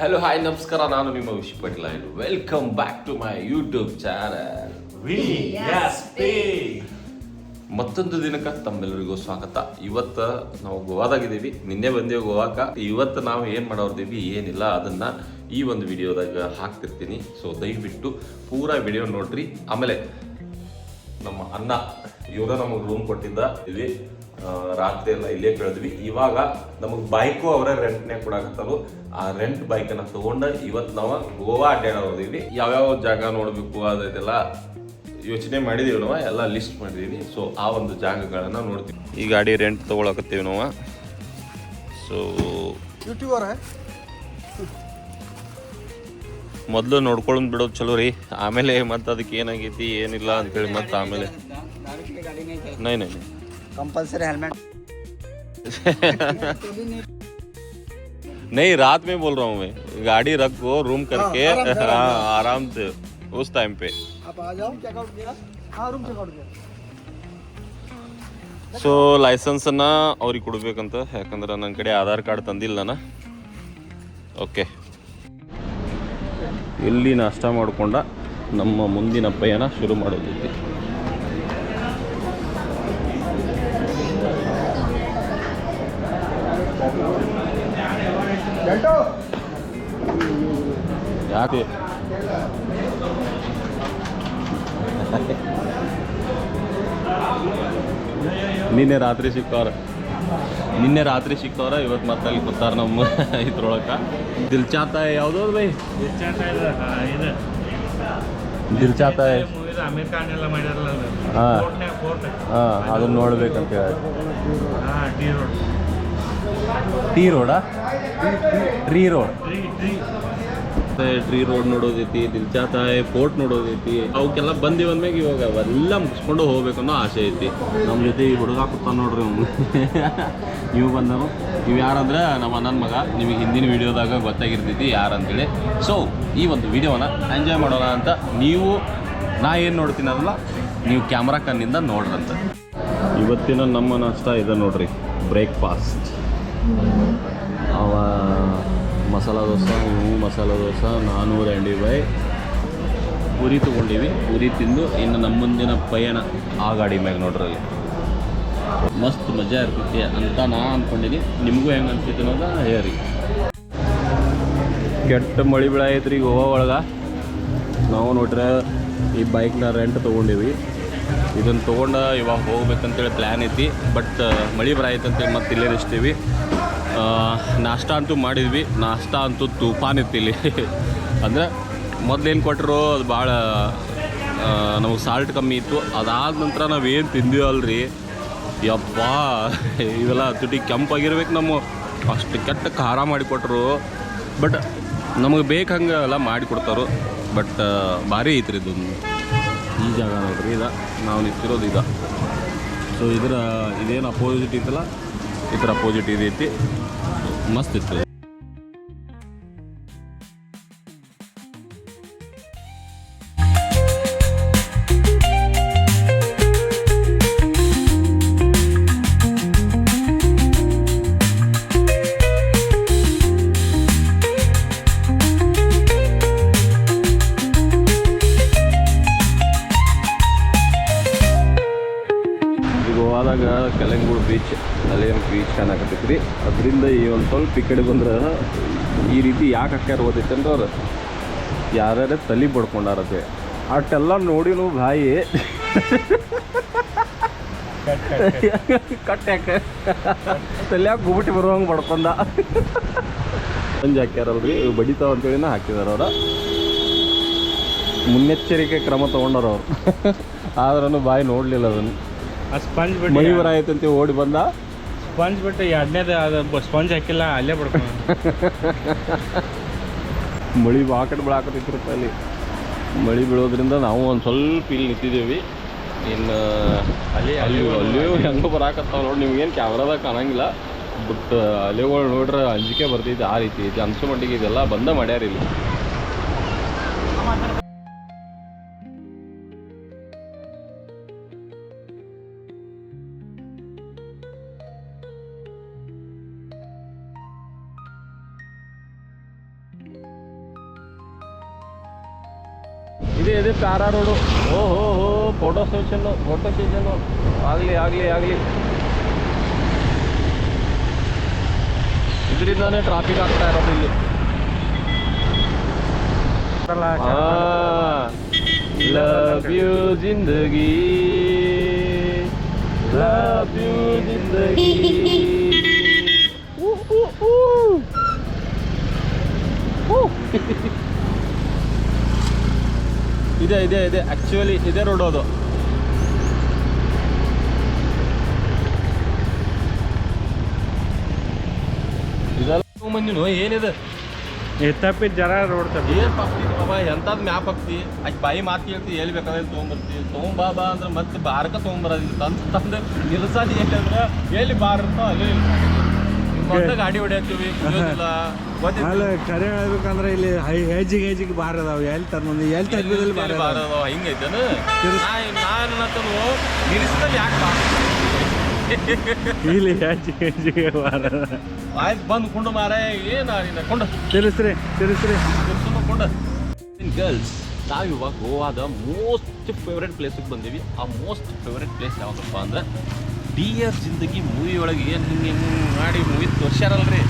Hello hi ನಮಸ್ಕಾರ ನಾನು ನಿಮ್ಮ Vish Patel welcome back to my YouTube channel ಮತ್ತೊಂದು ದಿನಕ್ಕೆ ತಮ್ಮೆಲ್ಲರಿಗೂ ಸ್ವಾಗತ. ಇವತ್ತು ನಾವು ಗೋವಾದಾಗಿದ್ದೀವಿ. ನಿನ್ನೆ ಬಂದೇವು ಗೋವಾಕ. ಇವತ್ತು ನಾವು ಏನು ಮಾಡೋರ್ದೀವಿ ಏನಿಲ್ಲ ಅದನ್ನ ಈ ಒಂದು ವಿಡಿಯೋದಾಗ ಹಾಕ್ತಿರ್ತೀನಿ. ಸೊ ದಯವಿಟ್ಟು ಪೂರಾ ವಿಡಿಯೋ ನೋಡ್ರಿ. ಆಮೇಲೆ ನಮ್ಮ ಅಣ್ಣ ಇವರ ನಮಗೆ ರೂಮ್ ಕೊಟ್ಟಿದ್ದ. ಇಲ್ಲಿ ಆ, ರಾತ್ರಿ ಎಲ್ಲ ಇಲ್ಲೇ ಕೇಳಿದ್ವಿ. ಇವಾಗ ನಮಗೆ ಬೈಕು ಅವರೇ ರೆಂಟ್ನೇ ಕೊಡಾಕತ್ತರು ಆ ರೆಂಟ್ ಬೈಕನ್ನು ತೊಗೊಂಡು ಇವತ್ತು ನಾವು ಗೋವಾ ಅಡ್ಡಾಡೋದಿವಿ ಯಾವ್ಯಾವ ಜಾಗ ನೋಡಬೇಕು ಅದೆಲ್ಲ ಯೋಚನೆ ಮಾಡಿದೀವಿ ನಾವು ಎಲ್ಲ ಲಿಸ್ಟ್ ಮಾಡಿದೀವಿ. ಸೊ ಆ ಒಂದು ಜಾಗಗಳನ್ನು ನೋಡ್ತೀವಿ. ಈ ಗಾಡಿ ರೆಂಟ್ ತೊಗೊಳಕತ್ತೀವಿ ನಾವು. So YouTuber? ಮೊದಲು ನೋಡ್ಕೊಂಡು ಬಿಡೋದು ಚಲೋ ರೀ. ಆಮೇಲೆ ಮತ್ತೆ ಅದಕ್ಕೆ ಏನಾಗೈತಿ ಏನಿಲ್ಲ ಅಂತೇಳಿ ಮತ್ತೆ ಆಮೇಲೆ. ನೈ ನೈ. कंपलसरी हेलमेट नहीं रात में बोल रहा हूँ मैं गाड़ी रखो रूम करके हाँ, आराम से, आराम हाँ आराम से उस टाइम पे आप आ जाओ चेकआउट किया हाँ रूम चेकआउट किया ಸೊ ಲೈಸೆನ್ಸನ್ನ ಅವ್ರಿಗೆ ಕೊಡ್ಬೇಕಂತ ಯಾಕಂದ್ರೆ ನನ್ನ ಕಡೆ ಆಧಾರ್ ಕಾರ್ಡ್ ತಂದಿಲ್ಲ ನಾನು ಓಕೆ ಇಲ್ಲಿ ನಾಷ್ಟ ಮಾಡಿಕೊಂಡ ನಮ್ಮ ಮುಂದಿನ ಪಯಣ ಶುರು ಮಾಡೋದೈತಿ ಯಾಕೆ? ನಿನ್ನೆ ರಾತ್ರಿ ಸಿಕ್ಕವ್ರ ನಿನ್ನೆ ರಾತ್ರಿ ಸಿಕ್ಕವ್ರ ಇವತ್ತು ಮತ್ತೆ ಅಲ್ಲಿ ಕೂತಾರ ನಮ್ಮ ಇದ್ರೊಳಕ. ದಿಲ್ಚಾತ ಯಾವ್ದು ಬೈ? ದಿಲ್ಚಾತ ಅಮೀರ್ ಖಾನ್ ಎಲ್ಲ ಹಾ. ಅದನ್ನ ನೋಡ್ಬೇಕಂತ ಹೇಳಿ. T T road? Tree road tree road ನೋಡೋದೈತಿ ದಿಲ್ಚಾತಾಯ್ fort ನೋಡೋದೈತಿ ಅವಕ್ಕೆಲ್ಲ ಬಂದಿ ಅಂದ್ಮ್ಯಾಗ ಇವಾಗ ಅವೆಲ್ಲ ಮುಗಿಸ್ಕೊಂಡು ಹೋಗ್ಬೇಕು ಅನ್ನೋ ಆಸೆ ಐತಿ. ನಮ್ಮ ಜೊತೆ ಈ ಹುಡುಗ ಕೂತಾನ ನೋಡ್ರಿ ಅವ್ನು. ನೀವು ಬಂದರು ನೀವು ಯಾರಂದ್ರೆ ನಮ್ಮ ಅಣ್ಣನ ಮಗ. ನಿಮಗೆ ಹಿಂದಿನ ವಿಡಿಯೋದಾಗ ಗೊತ್ತಾಗಿರ್ತೈತಿ ಯಾರಂತೇಳಿ. ಸೊ ಈ ಒಂದು ವಿಡಿಯೋನ ಎಂಜಾಯ್ ಮಾಡೋಣ ಅಂತ ನೀವು ನಾ ಏನು ನೋಡ್ತೀನಿ ಅದಲ್ಲ ನೀವು ಕ್ಯಾಮ್ರಾ ಕಣ್ಣಿಂದ ನೋಡ್ರಂತ. ಇವತ್ತಿನ ನಮ್ಮ ನಷ್ಟ ಇದೆ ನೋಡ್ರಿ ಬ್ರೇಕ್ಫಾಸ್ಟ್ ಅವ ಮಸಾಲ ದೋಸೆ ಇವು ಮಸಾಲ ದೋಸೆ ನಾನು ರೆಂಡಿ ಬೈ ಪೂರಿ ತೊಗೊಂಡಿವಿ. ಪೂರಿ ತಿಂದು ಇನ್ನು ನಮ್ಮ ಮುಂದಿನ ಪಯಣ ಆ ಗಾಡಿ ಮ್ಯಾಗ ನೋಡ್ರಲ್ಲಿ. ಮಸ್ತ್ ಮಜಾ ಇರ್ತೈತಿ ಅಂತ ನಾ ಅಂದ್ಕೊಂಡಿನಿ ನಿಮಗೂ ಹೆಂಗೆ ಅನ್ಸ್ತೈತಿ ಅನ್ನೋದ ಹೇಳಿ ಕೆಟ್ಟ ಮಳಿ ರೀ ಗೋವಾ ಒಳಗೆ. ನಾವು ನೋಡ್ರೆ ಈ ಬೈಕ್ನ ರೆಂಟ್ ತೊಗೊಂಡಿವಿ. ಇದನ್ನು ತೊಗೊಂಡು ಇವಾಗ ಹೋಗ್ಬೇಕಂತೇಳಿ ಪ್ಲ್ಯಾನ್ ಐತಿ. ಬಟ್ ಮಳೆ ಬರಾಯ್ತಂತೇಳಿ ಮತ್ತೆ ಇಲ್ಲೇ ಆ, ನಾಷ್ಟ ಅಂತೂ ಮಾಡಿದ್ವಿ. ನಾಷ್ಟ ಅಂತೂ ತೂಫಾನ್ ಇಲ್ಲಿ. ಅಂದರೆ ಮೊದಲೇನು ಕೊಟ್ಟರು ಅದು ಭಾಳ ನಮಗೆ ಸಾಲ್ಟ್ ಕಮ್ಮಿ ಇತ್ತು. ಅದಾದ ನಂತರ ನಾವೇನು ತಿಂದಿವಲ್ರಿ ಯಪ್ಪ, ಇವೆಲ್ಲ ತುಟಿ ಕೆಂಪಾಗಿರ್ಬೇಕು ನಮ್ಮ. ಅಷ್ಟು ಕೆಟ್ಟ ಖಾರ ಮಾಡಿಕೊಟ್ರು ಬಟ್ ನಮಗೆ ಬೇಕು ಹಂಗೆ ಎಲ್ಲ ಮಾಡಿಕೊಡ್ತಾರೋ ಬಟ್ ಭಾರಿ ಐತ್ರಿ ಇದೊಂದು ಈ ಜಾಗ ನೋಡ್ರಿ, ಇದ. ನಾವು ನಿಂತಿರೋದು ಇದ ಸೊ ಇದರ, ಇದೇನು ಅಪೋಸಿಟ್ ಇತ್ತಲ್ಲ ಥರ ಅಪೋಸಿಟ್ ಇದೈತಿ ಮಸ್ತ್ ಇತ್ತು. ಅದರಿಂದ ಈ ಒಂದು ಸ್ವಲ್ಪ ಈ ಕಡೆ ಬಂದ್ರೆ ಈ ರೀತಿ ಯಾಕೆ ಹಾಕ್ಯಾರ ಓದೈತೆ ಅಂದ್ರೆ ಅವ್ರು ಯಾರ್ಯಾರ ತಲೆ ಬಡ್ಕೊಂಡಾರತ್ತೆ ಅಷ್ಟೆಲ್ಲ ನೋಡಿನು ಬಾಯಿ ಕಟ್ ಯಾಕೆ? ತಲ್ಯಾಗ ಗುಬಿಟಿ ಬರುವಂಗೆ ಬಡ್ಕೊಂಡ? ಸಂಜೆ ಹಾಕ್ಯಾರಲ್ರಿ ಬಡಿತಾವ ಅಂತೇಳಿನ ಹಾಕಿದಾರ ಅವ್ರ. ಮುನ್ನೆಚ್ಚರಿಕೆ ಕ್ರಮ ತೊಗೊಂಡಾರ ಅವ್ರು. ಆದ್ರೂ ಬಾಯಿ ನೋಡಲಿಲ್ಲ ಅದನ್ನು. ಮಯೂರ ಆಯ್ತಂತೆ ಓಡಿ ಬಂದ. ಸ್ಪಂಜ್ ಬಿಟ್ಟು ಎರಡನೇದು ಅದು ಸ್ಪಂಜ್ ಹಾಕಿಲ್ಲ ಅಲ್ಲೇ ಬಿಡ್ಕೊಂಡು ಮಳಿ ಬಾಕಟ್ ಕಡೆ ಬೆಳಾಕತ್ತೈತಿರಪ್ಪ ಅಲ್ಲಿ. ಮಳಿ ಬೀಳೋದ್ರಿಂದ ನಾವು ಒಂದು ಸ್ವಲ್ಪ ಇಲ್ಲಿ ನಿಂತಿದ್ದೀವಿ. ಇನ್ನು ಅಲ್ಲಿ ಅಲ್ಲಿ ಅಲ್ಲಿಯೂ ಹೆಂಗೆ ಬರಾಕತ್ತಾವ ನೋಡಿ ನಿಮ್ಗೇನು ಕ್ಯಾಮ್ರಾದಾಗ ಕಾಣಂಗಿಲ್ಲ. ಬಟ್ ಅಲೆಗಳು ನೋಡ್ರೆ ಅಂಜಿಕೆ ಬರ್ತೈತಿ ಆ ರೀತಿ ಐತಿ. ಅನ್ಸೋ ಮಟ್ಟಿಗೆ ಇದೆಲ್ಲ ಬಂದ ಮಾಡ್ಯಾರ ಇಲ್ಲಿ. ಇದೆ ಇದೆ ಪ್ಯಾರಾ ರೋಡು ಓ ಹೋ ಹೋ ಫೋಟೋ ಸೆಷನ್ನು ಫೋಟೋ ಸೆಷನ್ನು ಆಗಲಿ ಆಗಲಿ ಆಗಲಿ ಇದರಿಂದಾನೇ ಟ್ರಾಫಿಕ್ ಆಗ್ತಾ ಇರೋದು ಇಲ್ಲಿ love you Zindagi love you Zindagi ಇದೆ ಇದೆ ಇದೆ. ಆಕ್ಚುಲಿ ಇದೇ ರೋಡ್ ಅದು. ಇದೆಲ್ಲ ಮಂದಿನು ಏನಿದೆ? ಎತ್ತಪ್ಪಿ ಜರ ರೋಡ್ ತಪ್ಪಿ ಏನ್ ಬಾಬಾ? ಎಂತದ್ ಮ್ಯಾಪ್ ಹಾಕ್ತಿ ಆಕೆ ಬಾಯಿ ಮಾತು ಕೇಳ್ತಿ ಎಲ್ಲಿ ಬೇಕಾದ್ರೆ ತೊಗೊಂಬರ್ತಿ. ತೊಗೊಂಬಾ ಬಾ ಅಂದ್ರೆ ಮತ್ತೆ ಬಾರಕ ತೊಗೊಂಬರೋದಿಲ್ಲ. ತಂದು ತಂದು ನಿಲ್ಸೋದು ಎಲ್ಲಿ ಅಂದ್ರೆ ಎಲ್ಲಿ ಬಾರ್ ಇರ್ತೋ ಅಲ್ಲಿ ಮತ್ತೆ ಗಾಡಿ ಹೊಡಿಯತ್ತೀವಿ ಅಲ್ಲ ಕರೆ ಹೇಳ್ಬೇಕಂದ್ರೆ ಇಲ್ಲಿ ಹೈ ಹೆಜ್ಜಿಗೆ ಹೆಜ್ಜಿಗೆ ಬಾರ್ ಅದಾವ ಎಲ್ಲಿ ತರ್ಮಂದು ಎಲ್ಲಿ ತಗ್ಬಿದಲ್ಲಿ ಬಾರ್ ಅದಾವ? ಹಿಂಗೈತೇನು ನಾನು ಅಂತನು ನಿಲ್ಲಿಸಿದಲ್ಲಿ ಯಾಕೆ ಇಲ್ಲಿ ಹೆಜ್ಜಿಗೆ ಹೆಜ್ಜಿಗೆ ಬಾರ ಆಯ್ತು ಬಂದು ಕುಂಡು ಮಾರ ಏನು ನಿನ್ನ ತಿಳಿಸ್ರಿ ತಿಳಿಸ್ರಿ ತಿರ್ಸ್ರಿ ಕೊಂಡು. ಗರ್ಲ್ಸ್ ನಾವು ಇವಾಗ ಗೋವಾದ ಮೋಸ್ಟ್ ಫೇವ್ರೆಟ್ ಪ್ಲೇಸಿಗೆ ಬಂದೀವಿ. ಆ ಮೋಸ್ಟ್ ಫೇವ್ರೆಟ್ ಪ್ಲೇಸ್ ಯಾವುದಪ್ಪ ಅಂದ್ರೆ ಡಿ ಎಸ್ ಜಿಂದಗಿ ಮೂವಿ ಒಳಗೆ ಏನು ಹಿಂಗೆ ಹಿಂಗೆ ಮಾಡಿ ಮೂವಿ ತೋರ್ಸ್ಯಾರಲ್ರಿ?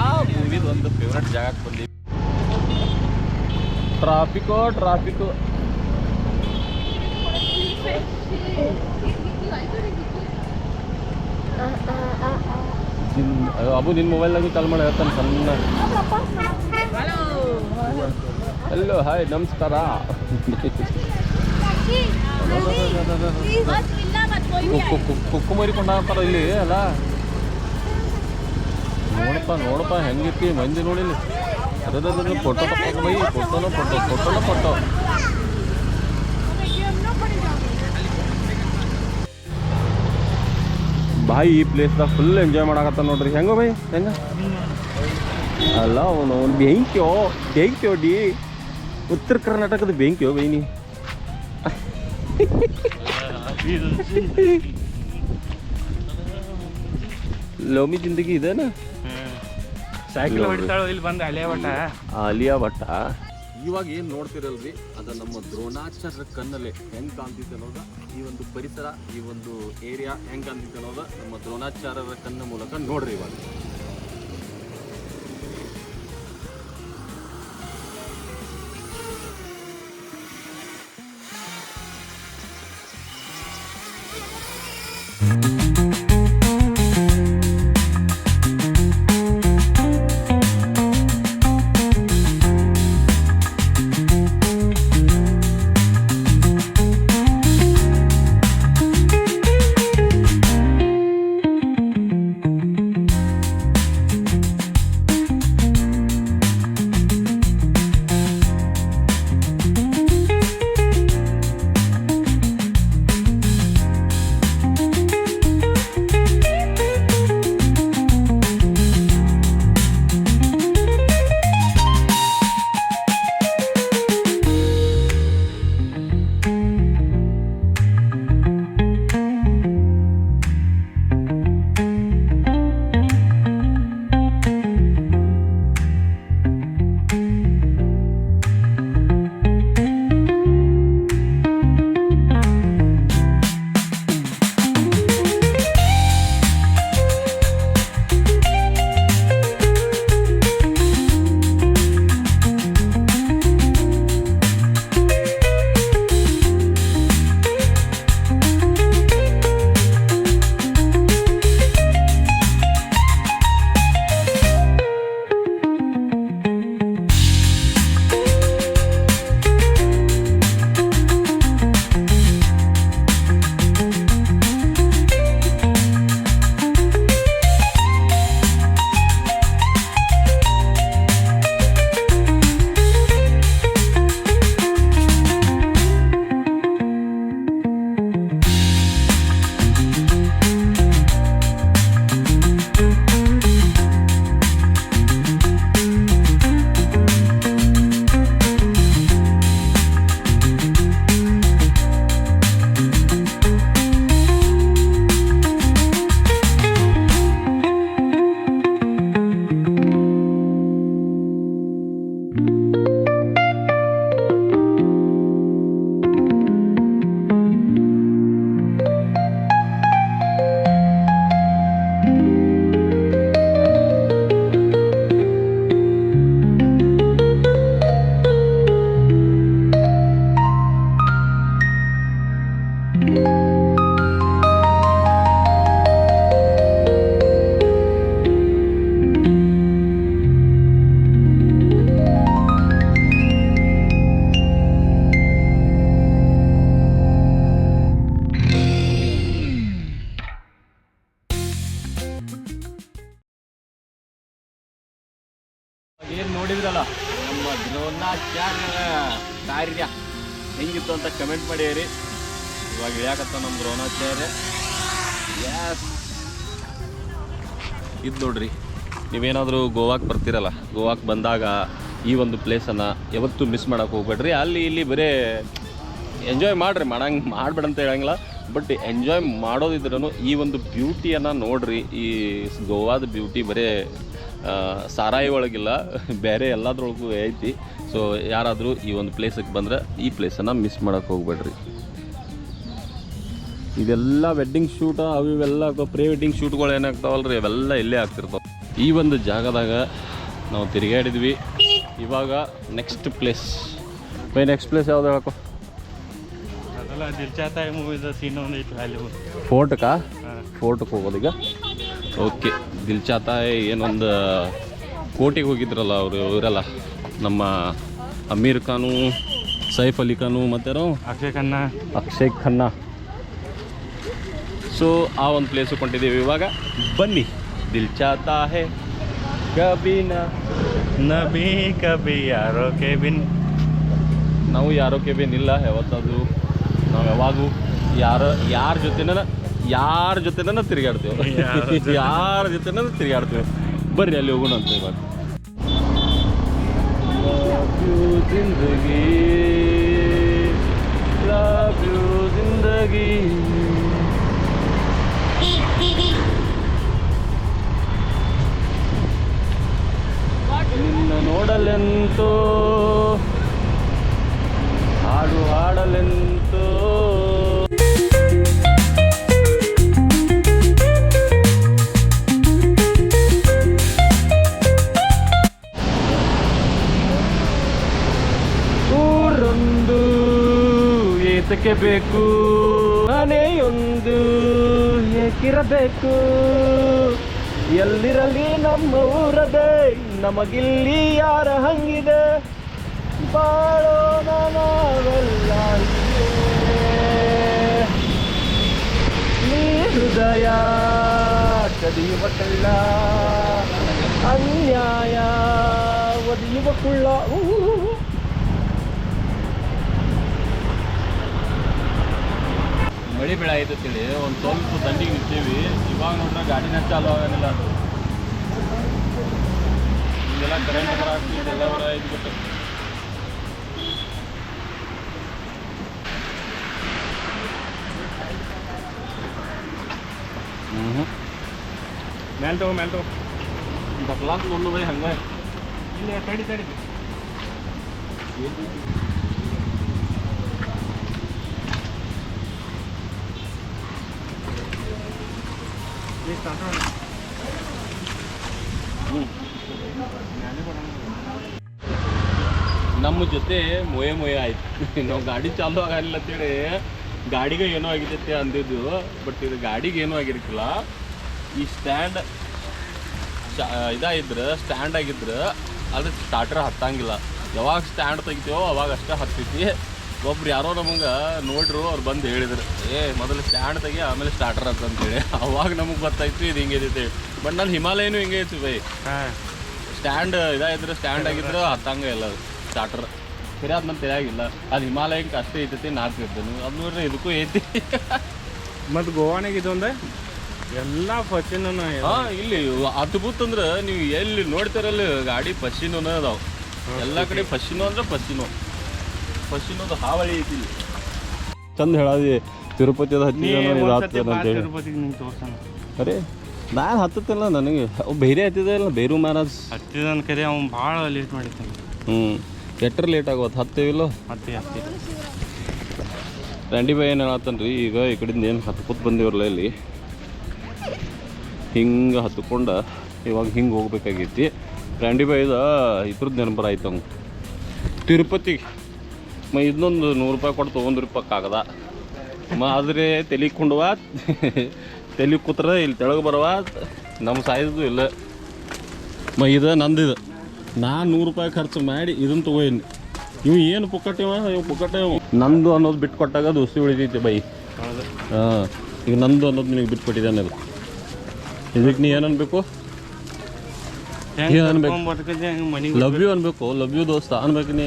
ಆ ಮೂವಿದು ಒಂದು ಫೇವ್ರೆಟ್ ಜಾಗಕ್ಕೆ ಬಂದೀವಿ ಟ್ರಾಫಿಕೋ ನಿಮ್ಮ ಅಬು ನಿನ್ನ ಮೊಬೈಲ್ನಾಗೂ ಕಾಲ್ ಮಾಡಿ, ಹೇಳ್ತಾನೆ ಸಣ್ಣ. ಹಲೋ ಹಾಯ್ ನಮಸ್ಕಾರ. ಕುಕ್ಕು ಅಂತಾರ ಇಲ್ಲಿ, ಅಲ್ಲ? ನೋಡಪ್ಪ ನೋಡಪ್ಪ ಹೆಂಗಿರ್ತಿ ಮಂದಿ ನೋಡಿಲಿ ಅದ ಫೋಟೋ ತಪ್ಪ ಬೈ ಫೋಟೋನ ಫೋಟೋ ಫೋಟೋನ ಫೋಟೋ ಬಾಯಿ ಈ ಪ್ಲೇಸ್ದಾಗ ಫುಲ್ ಎಂಜಾಯ್ ಮಾಡಾಕತ್ತ ನೋಡ್ರಿ. ಹೆಂಗ ಬೈ, ಹೆಂಗ? ಅಲ್ಲ, ಅವನು ಬೆಂಕಿಯೋ ಬೆಂಕಿಯೋ ಡಿ. ಉತ್ತರ ಕರ್ನಾಟಕದ ಬೆಂಕಿಯೋ ಬೈನಿ ಲೋಮಿ ಜಿಂದಗಿ ಇದೇನ? ಸೈಕಲ್ ಹೊಡಿತಾಳು ಇಲ್ಲಿ ಬಂದು ಅಲಿಯ ಭಟ್ಟ? ಅಲಿಯ ಭಟ್ಟ? ಇವಾಗ ಏನು ನೋಡ್ತಿರಲ್ರಿ ಅದು ನಮ್ಮ ದ್ರೋಣಾಚಾರ್ಯ ಕಣ್ಣಲ್ಲಿ. ಹೆಂಗೆ ಕಾಣ್ತಿತ್ತು ಅನ್ನೋದ? ಈ ಒಂದು ಪರಿಸರ ಈ ಒಂದು ಏರಿಯಾ ಹೆಂಗೆ ಕಾಣ್ತಿತ್ತು ಅನ್ನೋದ ನಮ್ಮ ದ್ರೋಣಾಚಾರ್ಯರ ಕಣ್ಣ ಮೂಲಕ ನೋಡ್ರಿ ಇವಾಗ. ಏನು ನೋಡಿದ್ರಲ್ಲ? ನಮ್ಮ ದಿನವನ್ನ ಕಾರ್ಯ ಹೆಂಗಿತ್ತು ಅಂತ ಕಮೆಂಟ್ ಮಾಡಿರಿ. ಇವಾಗ ಇಳ್ಯಾಕತ್ತ ನಮ್ಮ ದ್ರೋಣಾಚಾರ್ಯ ಯಾಸ್ ಇದು ನೋಡ್ರಿ, ನೀವೇನಾದರೂ ಗೋವಾಕ್ಕೆ ಬರ್ತೀರಲ್ಲ? ಗೋವಾಕ್ಕೆ ಬಂದಾಗ ಈ ಒಂದು ಪ್ಲೇಸನ್ನು ಯಾವತ್ತೂ ಮಿಸ್ ಮಾಡೋಕೆ ಹೋಗ್ಬೇಡ್ರಿ. ಅಲ್ಲಿ ಇಲ್ಲಿ ಬರೀ ಎಂಜಾಯ್ ಮಾಡಿರಿ. ಮಾಡಂಗೆ ಮಾಡ್ಬೇಡ ಅಂತ ಹೇಳಂಗಿಲ್ಲ. ಬಟ್ ಎಂಜಾಯ್ ಮಾಡೋದಿದ್ರೂ ಈ ಒಂದು ಬ್ಯೂಟಿಯನ್ನು ನೋಡ್ರಿ. ಈ ಗೋವಾದ ಬ್ಯೂಟಿ ಬರೀ ಸಾರಾಯಿ ಒಳಗಿಲ್ಲ ಬೇರೆ ಎಲ್ಲದ್ರೊಳಗೂ ಐತಿ. ಸೊ ಯಾರಾದರೂ ಈ ಒಂದು ಪ್ಲೇಸಿಗೆ ಬಂದರೆ ಈ ಪ್ಲೇಸನ್ನು ಮಿಸ್ ಮಾಡೋಕೆ ಹೋಗ್ಬೇಡ್ರಿ. ಇದೆಲ್ಲ ವೆಡ್ಡಿಂಗ್ ಶೂಟ ಅವು ಇವೆಲ್ಲ ಪ್ರೀ ವೆಡ್ಡಿಂಗ್ ಶೂಟ್ಗಳು ಏನಾಗ್ತಾವಲ್ರಿ? ಅವೆಲ್ಲ ಇಲ್ಲೇ ಆಗ್ತಿರ್ತಾವೆ. ಈ ಒಂದು ಜಾಗದಾಗ ನಾವು ತಿರುಗಾಡಿದ್ವಿ ಇವಾಗ next place bye next place ಯಾವ್ದು ಹೇಳಕ್ಕೋ? ಫೋರ್ಟ್ಕಾ ಫೋರ್ಟ್ಗೆ ಹೋಗೋದೀಗ? ಓಕೆ. ದಿಲ್ಚಾತ ಏನೊಂದು ಕೋಟಿಗೆ ಹೋಗಿದ್ರಲ್ಲ ಅವರು ಇವರೆಲ್ಲ. ನಮ್ಮ ಅಮೀರ್ ಖಾನು ಸೈಫ್ ಅಲಿ ಖಾನು ಮತ್ತಾರೋ ಅಕ್ಷಯ್ ಖನ್ನ. ಅಕ್ಷಯ್ ಖನ್ನಾ. ಸೊ ಆ ಒಂದು ಪ್ಲೇಸು ಕೊಂಡಿದ್ದೀವಿ ಇವಾಗ. ಬನ್ನಿ. ದಿಲ್ ಚಾತಾ ಹೇ ಕಬಿನ. ನಬಿ ಕಬಿ ಯಾರೋ ಕೆಬಿನ್. ನಾವು ಯಾರೋ ಕೆಬಿನ್ ಇಲ್ಲ ಯಾವತ್ತಾದ್ರು. ನಾವು ಯಾವಾಗೂ ಯಾರ ಯಾರ ಜೊತೆನ ಯಾರ ಜೊತೆನ ತಿರುಗಾಡ್ತೇವೆ. ಯಾರ ಜೊತೆ? ಜೊತೆನ ತಿರುಗಾಡ್ತೇವೆ. ಬರ್ರಿ ಅಲ್ಲಿ ಹೋಗೋಣ ಅಂತ ಇವಾಗ. ಜಿಂದಗಿ. Love you Zindagi. ನಿನ್ನ ನೋಡಲೆಂತೋ ಹಾಡು ಹಾಡಲೆಂತೋ ಏತಕ್ಕೆ ಬೇಕು ಮನೆಯೊಂದು ಏಕಿರಬೇಕು. ಎಲ್ಲಿರಲಿ ನಮ್ಮ ಊರದೆ? ನಮಗಿಲ್ಲಿ ಯಾರ ಹಂಗಿದೆ? ಬಾಳೋಣ ನಾವೆಲ್ಲ. ನೀ ಹೃದಯ, ಕದಿಯುವ ಕಳ್ಳ, ಅನ್ಯಾಯ, ಒದಿಯುವ ಮಳಿ ಬೆಳೆ ಆಯ್ತು ಅಂತೇಳಿ ಒಂದು ಸ್ವಲ್ಪ ದಂಡಿಗೆ ನಿಂತೀವಿ. ಇವಾಗ ನೋಡ್ರೆ ಗಾಡಿನ ಚಾಲು ಆಗಂಗಿಲ್ಲ ಇದೆಲ್ಲ ಕರೆಂಟ್ ಬರಾಕ್ತಿ ಎಲ್ಲ ಬರ ಇದು ಬಿಟ್ಟು ಹ್ಞೂ ಮ್ಯಾಲ್ ತಗೋ ಮ್ಯಾಲ್ ತಗೋ. ಬಕ್ಲಾಸ್ ನೋಡು ಬೈ ಹಂಗೆ. ಇಲ್ಲಿ ತಡಿ ತಡಿ. ನಮ್ಮ ಜೊತೆ ಮೊಯೆ ಮೊಯೆ ಆಯ್ತು. ನಾವು ಗಾಡಿ ಚಾಲು ಆಗಲಿಲ್ಲ ಅಂತೇಳಿ. ಗಾಡಿಗೆ ಏನೋ ಆಗಿದೈತೆ ಅಂದಿದ್ದು. ಬಟ್ ಇದು ಗಾಡಿಗೆ ಏನೂ ಆಗಿರ್ಕಿಲ್ಲ ಈ ಸ್ಟ್ಯಾಂಡ್ ಇದಾಗಿದ್ರೆ ಸ್ಟ್ಯಾಂಡ್ ಆಗಿದ್ರೆ, ಅದು ಸ್ಟಾರ್ಟರ್ ಹತ್ತಂಗಿಲ್ಲ. ಯಾವಾಗ ಸ್ಟ್ಯಾಂಡ್ ತೆಗಿತೀವೋ ಅವಾಗ ಅಷ್ಟೇ ಹತ್ತೈತಿ. ಒಬ್ರು ಯಾರೋ ನಮಗೆ ನೋಡ್ರು ಅವ್ರು ಬಂದು ಹೇಳಿದ್ರು. ಏ ಮೊದಲು ಸ್ಟ್ಯಾಂಡ್ ತೆಗಿ ಆಮೇಲೆ ಸ್ಟಾರ್ಟರ್ ಅಂತೇಳಿ. ಅವಾಗ ನಮಗೆ ಗೊತ್ತಾಯ್ತು ಇದು ಹಿಂಗೆ ಇದೈತಿ ಬಟ್ ನಾನು ಹಿಮಾಲಯನೂ ಹಿಂಗೆ ಐತಿ ಬೈ. ಸ್ಟ್ಯಾಂಡ್ ಇದಾಗಿದ್ರೆ ಸ್ಟ್ಯಾಂಡ್ ಆಗಿದ್ರು ಹತ್ತಂಗ ಇಲ್ಲ ಸ್ಟಾರ್ಟರ್ ಸರಿ ಅದು ನನ್ನ ತಿಳಿಯಾಗಿಲ್ಲ ಅದು ಹಿಮಾಲಯಕ್ಕೆ ಅಷ್ಟೇ ಐತೈತಿ ನಾಲ್ಕು ಇರ್ತೇನೆ ಅದು ನೋಡ್ರಿ ಇದಕ್ಕೂ ಐತಿ ಮತ್ತು ಗೋವಾನಾಗ ಇದೊಂದು? ಎಲ್ಲ ಫಚಿನ ಹಾಂ ಇಲ್ಲಿ ಅದ್ಭುತ ಅಂದ್ರೆ ನೀವು ಎಲ್ಲಿ ನೋಡ್ತಾರಲ್ಲಿ ಗಾಡಿ ಪಶ್ಚಿನೋನ ಅದಾವ್. ಎಲ್ಲ ಕಡೆ ಪಶಿನೋ ಅಂದ್ರೆ ಪಶ್ಚಿನೋದು ಹಾವಳಿ ಐತಿ. ಇಲ್ಲಿ ಚಂದ ಹೇಳದಿ ತಿರುಪತಿ ಅದು ನೀ ಹತ್ತಿದ ಒಂದ್ಸತಿ ಬಾ ತಿರುಪತಿಗೆ ನಿಂಗೆ ತೋರ್ಸಣ. ಅರೆ ನಾನು ಹತ್ತತ್ತಿಲ್ಲ ನನಗೆ ಅವು ಬೇರೆ ಹತ್ತಿದ ಇಲ್ಲ ಬೇರು ಮಹಾರಾಜ್. ಹತ್ತಿದನ್ ಕರೆ ಅವ್ನು ಭಾಳ ಲೇಟ್ ಮಾಡಿದ್ದಾನೆ. ಹ್ಞೂ ಎಟ್ರ ಲೇಟ್ ಆಗೋದು ಹತ್ತೇವಿಲ್ಲ? ಹತ್ತಿ ಹತ್ತಿ. ರಂಡಿ ಬಾಯಿ ಏನು ಹೇಳತ್ತನ್ರಿ ರೀ ಈಗ ಈ ಕಡೆಯಿಂದ ಏನು ಹತ್ಕೊತ್ ಬಂದಿವ್ರಲ್ಲ ಇಲ್ಲಿ? ಹಿಂಗೆ ಹತ್ಕೊಂಡು ಇವಾಗ ಹಿಂಗೆ ಹೋಗ್ಬೇಕಾಗೈತಿ. ರಂಡಿ ಬಾಯಿದ ಇದ್ರದ್ದು ನೆನಪರ ಆಯ್ತು ಅವ್ನು. ತಿರುಪತಿಗೆ. ಮ ಇನ್ನೊಂದು ನೂರು ರೂಪಾಯಿ ಕೊಟ್ಟು ತೊಗೊಂಡ್ರಿಪ್ಪ ಕಾಗದ ಮ ಆದರೆ ತಲೆ ಕುಂಡುವ ತಲೆ ಕೂತ್ರ ಇಲ್ಲಿ ತೆಳಗೆ ಬರುವ ನಮ್ಮ ಸಾಯ್ದು ಇಲ್ಲ. ಮ ಇದು ನಂದಿದು. ನಾನು ನೂರು ರೂಪಾಯಿ ಖರ್ಚು ಮಾಡಿ ಇದನ್ನು ತೊಗೊಯ್ನಿ ಇವು ಏನು ಪುಕ್ಕಟ್ಟಿವ ಇವು ಪುಕ್ಕಟ್ಟೆ. ನಂದು ಅನ್ನೋದು ಬಿಟ್ಟು ಕೊಟ್ಟಾಗ ದೋಸ್ತಿ ಉಳಿತೈತಿ ಬೈ. ಹಾಂ ಈಗ ನಂದು ಅನ್ನೋದು ನಿನಗೆ ಬಿಟ್ಟು ಕೊಟ್ಟಿದ್ದಾನೆ ಅದು ಇದಕ್ಕೆ ನೀ ಏನು ಅನ್ಬೇಕು? ಅನ್ನಬೇಕು ಅನ್ಬೇಕು? ಲವ್ ಯು ಅನ್ಬೇಕು ಲವ್ ಯು ದೋಸ್ತ ಅನ್ಬೇಕು ನೀ.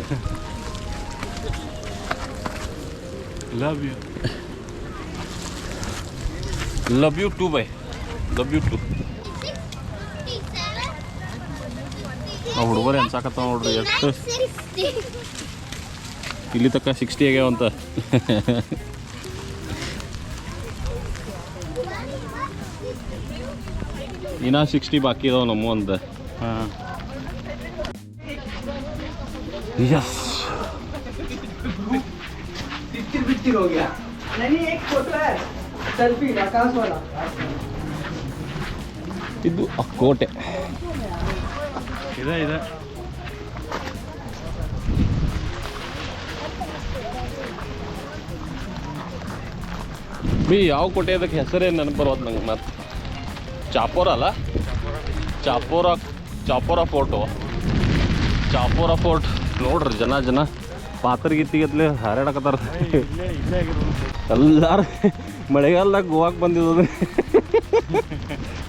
Love you love you too bye love you too ಆ ಹುಡುಗರು ಅನ್ಸಾಕತ್ತಾವ ನೋಡ್ರಿ ಎಷ್ಟು ಇಲ್ಲಿ ತಕ್ಕ ಸಿಕ್ಸ್ಟಿ ಆಗ್ಯಾವಂತ ಇನ್ನ ಸಿಕ್ಸ್ಟಿ ಬಾಕಿ ಇದಾವ ನಮ್ಮ ಅಂತ ಹಾಂ. ಎಸ್ पिक्चर पिक्चर हो गया नहीं एक फोटो है सेल्फी आकाश वाला ಇದು ಆ ಕೋಟೆ ಇದೆ ಇದೆ ಬಿ ಯಾವ ಕೋಟೆ ಅದಕ್ಕೆ ಹೆಸರೇನು ನೆನಪು ಬರೋದು ನಂಗೆ ಮತ್ತೆ ಚಾಪೋರ ಅಲ್ಲ ಚಾಪೋರ ಚಾಪೋರ ಫೋರ್ಟು ಚಾಪೋರ ಫೋರ್ಟ್ ನೋಡ್ರಿ ಜನ ಜನ ಇಲ್ಲೇ ಇಲ್ಲೇ ಆಗಿರೋದು ಎಲ್ಲಾರು ಮಳೆಗಾಲದಾಗ ಗೋವಾಕ್ ಬಂದಿದ್ದು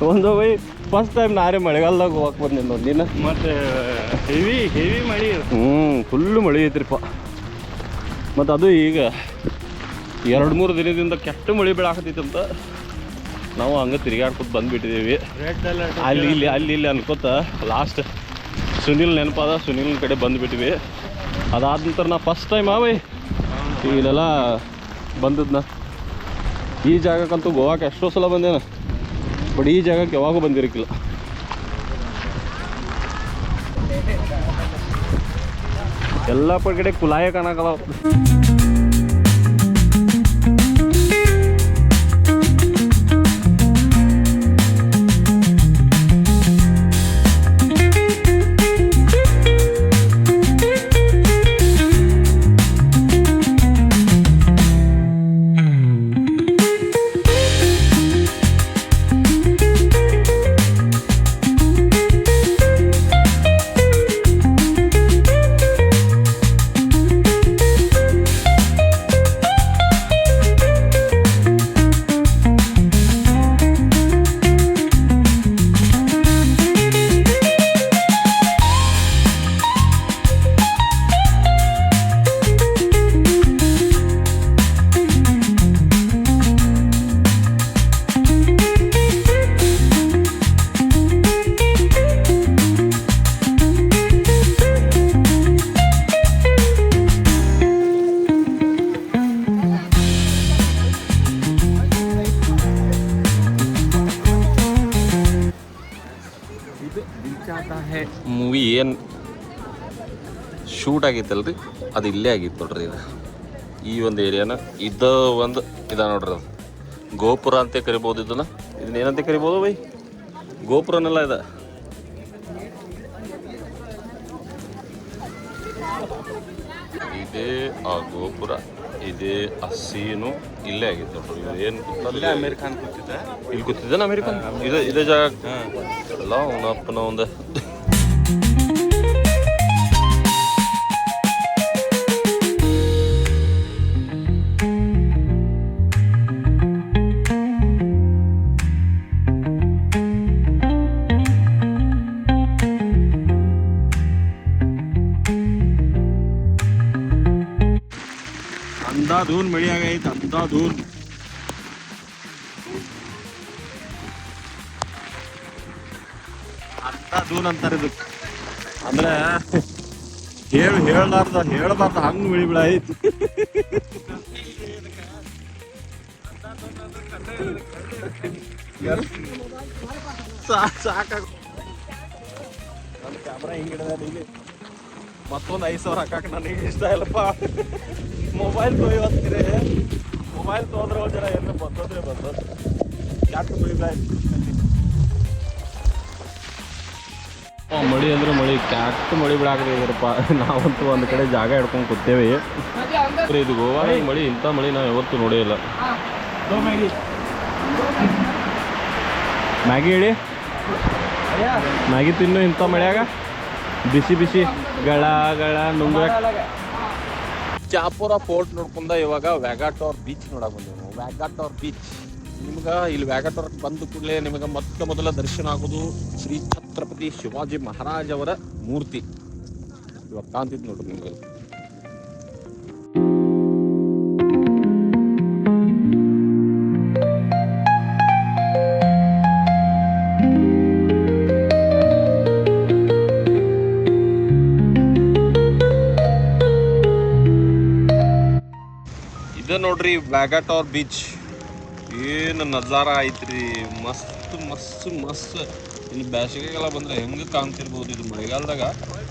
ಒಂದು ಬೈ ಫಸ್ಟ್ ಟೈಮ್ ನಾರೇ ಮಳೆಗಾಲದಾಗ ಗೋವಾಕ್ ಬಂದಿದ್ದು ಒಂದು ನೀನು. ಮತ್ತು ಹೆವಿ ಹೆವಿ ಮಳಿ ಹ್ಞೂ ಫುಲ್ಲು ಮಳೆ ಐತ್ರಿಪ್ಪ. ಮತ್ತು ಅದು ಈಗ ಎರಡು ಮೂರು ದಿನದಿಂದ ಕೆಟ್ಟ ಮಳೆ ಅಂತ ನಾವು ಹಂಗೆ ತಿರುಗಾಡ್ಕೊತ ಬಂದ್ಬಿಟ್ಟಿದ್ದೀವಿ ರೆಡ್ ಅಲ್ಲಿ ಇಲ್ಲಿ ಅಲ್ಲಿ ಇಲ್ಲಿ ಅನ್ಕೋತ ಲಾಸ್ಟ್ ಸುನಿಲ್ ನೆನಪಾದ ಸುನಿಲ್ ಕಡೆ ಬಂದುಬಿಟ್ವಿ ಅದಾದ ನಂತರ ನಾ ಫಸ್ಟ್ ಟೈಮ್ ಆವೈ. ಇಲ್ಲೆಲ್ಲ ಬಂದದ್ನ. ಈ ಜಾಗಕ್ಕಂತೂ ಗೋವಾಕ್ಕೆ ಎಷ್ಟೋ ಸಲ ಬಂದೇನ. ಬಟ್ ಈ ಜಾಗಕ್ಕೆ ಯಾವಾಗೂ ಬಂದಿರಕ್ಕಿಲ್ಲ ಎಲ್ಲ ಕಡೆ ಕುಲಾಯ ಕಾಣಕಲ್ಲ ಮೂವಿ ಏನು ಶೂಟ್ ಆಗಿತ್ತಲ್ರಿ? ಅದು ಇಲ್ಲೇ ಆಗಿತ್ತು ನೋಡ್ರಿ ಇದು. ಈ ಒಂದು ಏರಿಯಾನ ಇದ ಒಂದು ಇದ ನೋಡ್ರಿ ಅದು. ಗೋಪುರ ಅಂತ ಕರಿಬೋದು ಇದನ್ನ. ಇದನ್ನ ಏನಂತ ಕರಿಬೋದು ಬೈ ಗೋಪುರನೆಲ್ಲ ಇದೆ. ಇದೇ ಆ ಗೋಪುರ, ಇದೇ ಆ ಸೀನು. ಇಲ್ಲೇ ಆಗಿತ್ತು ನೋಡ್ರಿ. ಇದು ಏನು ಇಲ್ಲೇ ಅಮೀರ್ ಖಾನ್ ಕೂತಿದ್ದ. ಇಲ್ಲಿ ಕೂತಿದ್ದಾನೆ ಅಮೇರಿಕನ್? ಇದೇ ಇದೇ ಜಾಗ. ಅಲ್ಲ ಅವನಪ್ಪನ ಒಂದು. ಅಂದಾದೂನ್ ಮಳಿ ಆಗೈತೆ ಅಂದಾದೂನ್ ಅಂದಾದೂನ್ ಅಂತಾರೆ ಇದಕ್ಕೆ ಅಂದ್ರೆ ಹೇಳಿ ಹೇಳಲಾರ್ದ ಹೇಳಬಾರ್ದ ಹಂಗ್ ಮಳಿ ಬಿಳ ಐತಿ ಸಾಕಾಗ ನನ್ನ ಕ್ಯಾಮ್ರಾ ಹಿಂಗೆ ಹಿಡಿದ ಇಲ್ಲಿ. ಮತ್ತೊಂದು ಐದು ಸಾವಿರ ಹಾಕಕ್ಕೆ ನನಗೆ ಇಷ್ಟ ಇಲ್ಲಪ್ಪ. ಮೊಬೈಲ್ ತೊಯ್ಯೋತ್ತಿದೆ ಮೊಬೈಲ್ ತೊಗೊಂಡ್ರೆ ಒಂದು ಜನ ಏನು ಬಂದದ್ರೆ ಬಂದದ್ದು ಯಾಕೆ ತೊಯ್ದಾಯ್ತು ಮಳಿ ಅಂದ್ರೆ ಮಳಿ. ಕ್ಯಾಕ್ಟ್ ಮಳಿ ಬಿಡಾಕದಿದ್ರಪ್ಪ ನಾವಂತೂ ಒಂದು ಕಡೆ ಜಾಗ ಹಿಡ್ಕೊಂಡು ಕೂತೇವಿ. ಇದು ಗೋವಾ ಮಳಿ. ಇಂಥ ಮಳಿ ನಾವು ಯಾವತ್ತೂ ನೋಡೇ ಇಲ್ಲ. ಮ್ಯಾಗಿ ಹೇಳಿ. ಮ್ಯಾಗಿ ತಿನ್ನು ಇಂಥ ಮಳ್ಯಾಗ. ಬಿಸಿ ಬಿಸಿ ಗಳ ಗಳ ನುಂಗ ಚಾಪುರ ಫೋರ್ಟ್ ನೋಡ್ಕೊಂಡ ಇವಾಗ ವ್ಯಾಗಾಟೋರ್ ಬೀಚ್ ನೋಡಕ್ ಬಂದೇವು ವ್ಯಾಗಾಟೋರ್ ಬೀಚ್. ನಿಮ್ಗೆ ಇಲ್ಲಿ ವ್ಯಾಗಾಟೋರ್ ಬಂದ ಕೂಡಲೇ ನಿಮಗೆ ಮೊತ್ತ ಮೊದಲ ದರ್ಶನ ಆಗೋದು ಶ್ರೀ ಛತ್ರಪತಿ ಶಿವಾಜಿ ಮಹಾರಾಜ್ ಅವರ ಮೂರ್ತಿ. ಇವಾಗ ಕಾಣ್ತಿದ್ ನೋಡ್ರಿ ನಿಮ್ಗೆ. ನೋಡ್ರಿ ವ್ಯಾಗಟೋರ್ ಬೀಚ್ ಏನು ನಜಾರ ಐತ್ರಿ. ಮಸ್ತ್ ಮಸ್ತ್ ಮಸ್ತ್. ಇಲ್ಲಿ ಬ್ಯಾಸಿಗೆಗೆಲ್ಲ ಬಂದ್ರೆ ಹೆಂಗೆ ಕಾಣ್ತಿರ್ಬೋದು ಇದು ಮಳೆಗಾಲದಾಗ?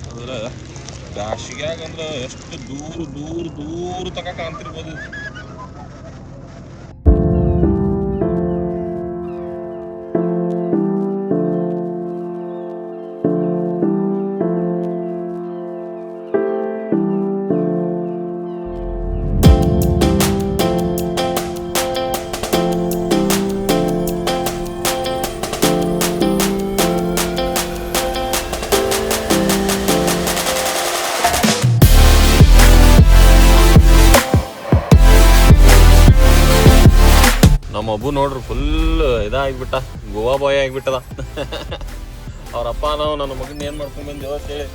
ಅಂದ್ರೆ ಬ್ಯಾಸಿಗ್ಯಾಗ ಅಂದ್ರೆ ಎಷ್ಟು ದೂರ ದೂರ ದೂರ ತನಕ ಕಾಣ್ತಿರ್ಬೋದು ನೋಡ್ರಿ ಫುಲ್ ಇದಾಗ್ಬಿಟ್ಟ. ಗೋವಾ ಬಾಯ್ ಆಗ್ಬಿಟ್ಟದ. ಅವ್ರ ಅಪ್ಪ ನಾವು ನನ್ನ ಮಗನ ಏನ್ ಮಾಡ್ಕೊಂಡ್ ಬಂದೇವ ಅಂತೇಳಿ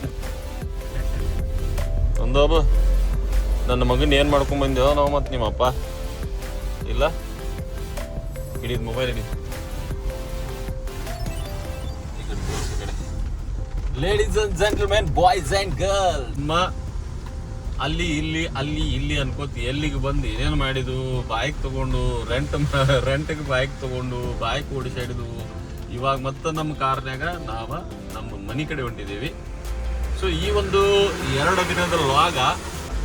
ನನ್ನ ಮಗನ ಏನ್ ಮಾಡ್ಕೊಂಡ್ ಬಂದೇವ ನಾವು ಮತ್ತೆ ನಿಮ್ಮ ಅಪ್ಪ. ಇಲ್ಲ? ಹಿಡಿದ್ ಮೊಬೈಲ್ ಹಿಡಿ. Ladies and gentlemen boys and girl ಅಲ್ಲಿ ಇಲ್ಲಿ ಅಲ್ಲಿ ಇಲ್ಲಿ ಅನ್ಕೋತಿ. ಎಲ್ಲಿಗೆ ಬಂದು ಏನೇನು ಮಾಡಿದು ಬಾಯ್ಕ್ ತಗೊಂಡು ರೆಂಟ್ ರೆಂಟ್ಗೆ ಬಾಯ್ಕ್ ತಗೊಂಡು ಬಾಯ್ಕ್ ಓಡಿಸಾಡಿದು ಇವಾಗ ಮತ್ತೆ ನಮ್ಮ ಕಾರ್ನ್ಯಾಗ ನಾವ ನಮ್ಮ ಮನೆ ಕಡೆ ಹೊಂಟಿದ್ದೀವಿ ಸೊ ಈ ಒಂದು ಎರಡು ದಿನದ ಲಾಗ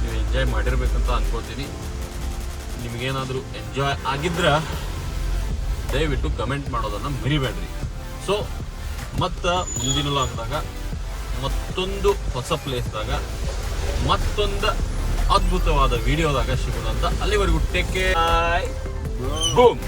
ನೀವು ಎಂಜಾಯ್ ಮಾಡಿರ್ಬೇಕಂತ ಅನ್ಕೋತೀನಿ. ನಿಮಗೇನಾದರೂ ಎಂಜಾಯ್ ಆಗಿದ್ರ ದಯವಿಟ್ಟು ಕಮೆಂಟ್ ಮಾಡೋದನ್ನ ಮರಿಬೇಡ್ರಿ. ಸೊ ಮತ್ತು ಮುಂದಿನ ಲಾಗ್ದಾಗ ಮತ್ತೊಂದು ಹೊಸ ಪ್ಲೇಸ್ದಾಗ ಮತ್ತೊಂದು ಅದ್ಭುತವಾದ ವಿಡಿಯೋದಾಗ ಸಿಗೋಣ ಅಂತ ಅಲ್ಲಿವರೆಗೂ ಟೇಕ್ ಕೇರ್ ಬೂಮ್.